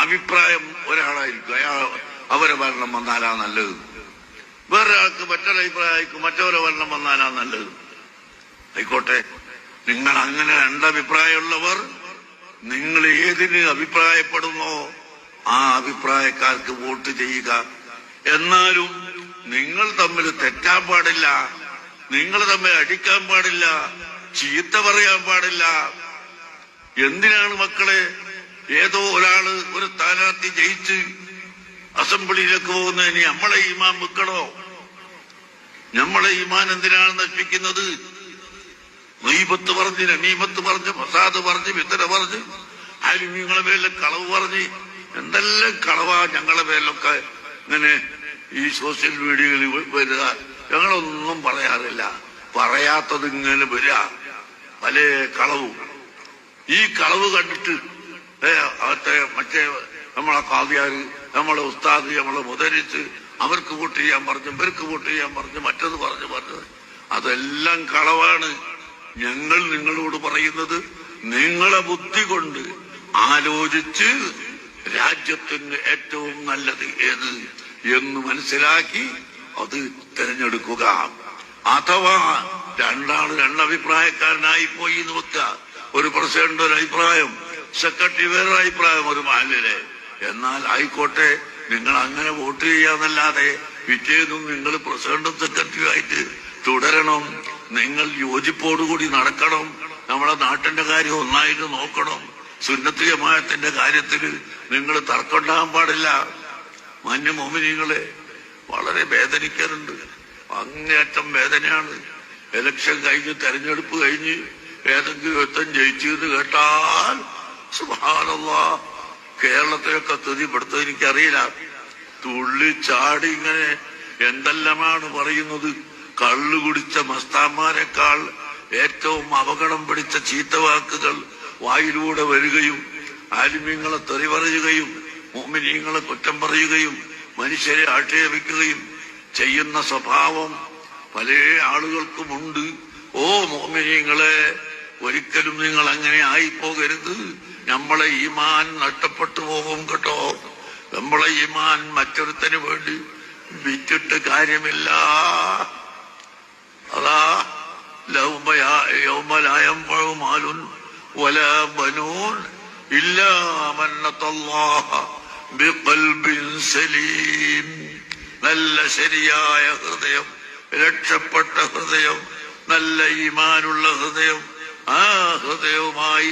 അഭിപ്രായം ഒരാളായിരിക്കും. അയാൾ അവരെ ഭരണം വന്നാലാ നല്ലത്. വേറൊരാൾക്ക് മറ്റൊരു അഭിപ്രായമായിരിക്കും മറ്റവരെ ഭരണം വന്നാലാ നല്ലത്. ആയിക്കോട്ടെ. നിങ്ങൾ അങ്ങനെ രണ്ടഭിപ്രായമുള്ളവർ നിങ്ങൾ ഏതിന് അഭിപ്രായപ്പെടുന്നോ ആ അഭിപ്രായക്കാർക്ക് വോട്ട് ചെയ്യുക. എന്നാലും നിങ്ങൾ തമ്മിൽ തെറ്റാൻ പാടില്ല നിങ്ങൾ തമ്മിൽ അടിക്കാൻ പാടില്ല ചീത്ത പറയാൻ പാടില്ല. എന്തിനാണ് മക്കളെ ഏതോ ഒരാൾ ഒരു സ്ഥാനാർത്ഥി ജയിച്ച് അസംബ്ലിയിലേക്ക് പോകുന്നതിന് നമ്മളെ ഈമാൻ വെക്കണോ? നമ്മളെ ഈമാൻ എന്തിനാണ് നശിപ്പിക്കുന്നത്? നീപത്ത് പറഞ്ഞ് നമീമത്ത് പറഞ്ഞ് പ്രസാദ് പറഞ്ഞ് വിത്തര പറഞ്ഞ് ആലിമീങ്ങളെ പേരിലെ കളവ് പറഞ്ഞ്. എന്തെല്ലാം കളവാ ഞങ്ങളെ പേരിലൊക്കെ ഇങ്ങനെ ഈ സോഷ്യൽ മീഡിയകളിൽ വരിക. ഞങ്ങളൊന്നും പറയാറില്ല. പറയാത്തത് ഇങ്ങനെ വരിക. പല കളവും. ഈ കളവ് കണ്ടിട്ട് അകത്തെ മറ്റേ നമ്മളെ കാവ്യാര് നമ്മളെ ഉസ്താദ് നമ്മളെ മുതലിച്ച് അവർക്ക് വോട്ട് ചെയ്യാൻ പറഞ്ഞു ഇവർക്ക് വോട്ട് ചെയ്യാൻ പറഞ്ഞു മറ്റത് പറഞ്ഞു പറഞ്ഞത് അതെല്ലാം കളവാണ്. ഞങ്ങൾ നിങ്ങളോട് പറയുന്നത് നിങ്ങളെ ബുദ്ധി കൊണ്ട് ആലോചിച്ച് രാജ്യത്തിന് ഏറ്റവും നല്ലത് ഏത് എന്ന് മനസ്സിലാക്കി അത് തിരഞ്ഞെടുക്കുക. അഥവാ രണ്ടാൾ രണ്ടഭിപ്രായക്കാരനായി പോയി നോക്കുക ഒരു പ്രസിഡന്റ് ഒരു അഭിപ്രായം സെക്രട്ടറി വേറൊരു അഭിപ്രായം ഒരു മഹലിലെ എന്നാൽ ആയിക്കോട്ടെ നിങ്ങൾ അങ്ങനെ വോട്ട് ചെയ്യാന്നല്ലാതെ പിറ്റേന്നും നിങ്ങൾ പ്രസിഡന്റും സെക്രട്ടറിയുമായിട്ട് തുടരണം. നിങ്ങൾ യോജിപ്പോടുകൂടി നടക്കണം. നമ്മളെ നാട്ടിന്റെ കാര്യം ഒന്നായിട്ട് നോക്കണം. സുന്നത്ത് ജമാഅത്തിന്റെ കാര്യത്തിൽ നിങ്ങൾ തർക്കമുണ്ടാകാൻ പാടില്ല. മാന്യ മോമിനികളെ വളരെ വേദനിക്കാറുണ്ട്. അങ്ങേറ്റം വേദനയാണ്. ഇലക്ഷൻ കഴിഞ്ഞ് തെരഞ്ഞെടുപ്പ് കഴിഞ്ഞ് ഏതെങ്കിലും യുദ്ധം ജയിച്ചു എന്ന് കേട്ടാൽ സുഭാനല്ല കേരളത്തിലൊക്കെ തുതി ഇവിടുത്തെ എനിക്കറിയില്ല. തുള്ളി ചാടി ഇങ്ങനെ എന്തെല്ലാമാണ് പറയുന്നത്? കള്ളു കുടിച്ച മസ്താന്മാരെക്കാൾ ഏറ്റവും അപകടം പിടിച്ച ചീത്തവാക്കുകൾ വായിലൂടെ വരികയും ആലിമ്യങ്ങളെ തെറി പറയുകയും മോമിനീങ്ങളെ കുറ്റം പറയുകയും മനുഷ്യരെ ആക്ഷേപിക്കുകയും ചെയ്യുന്ന സ്വഭാവം പല ആളുകൾക്കുമുണ്ട്. ഓ മോമിനീങ്ങളെ ഒരിക്കലും നിങ്ങൾ അങ്ങനെ ആയിപ്പോകരുത്. നമ്മളെ ഈമാൻ നഷ്ടപ്പെട്ടു പോകും കേട്ടോ. നമ്മളെ ഈമാൻ മറ്റൊരുത്തന് വേണ്ടി വിറ്റിട്ട് കാര്യമില്ല. അതാ യൗമലായം മാലുൻ വല ബനൂൻ സലീം. നല്ല ശരിയായ ഹൃദയം രക്ഷപ്പെട്ട ഹൃദയം നല്ല ഈമാനുള്ള ഹൃദയം ആ ഹൃദയവുമായി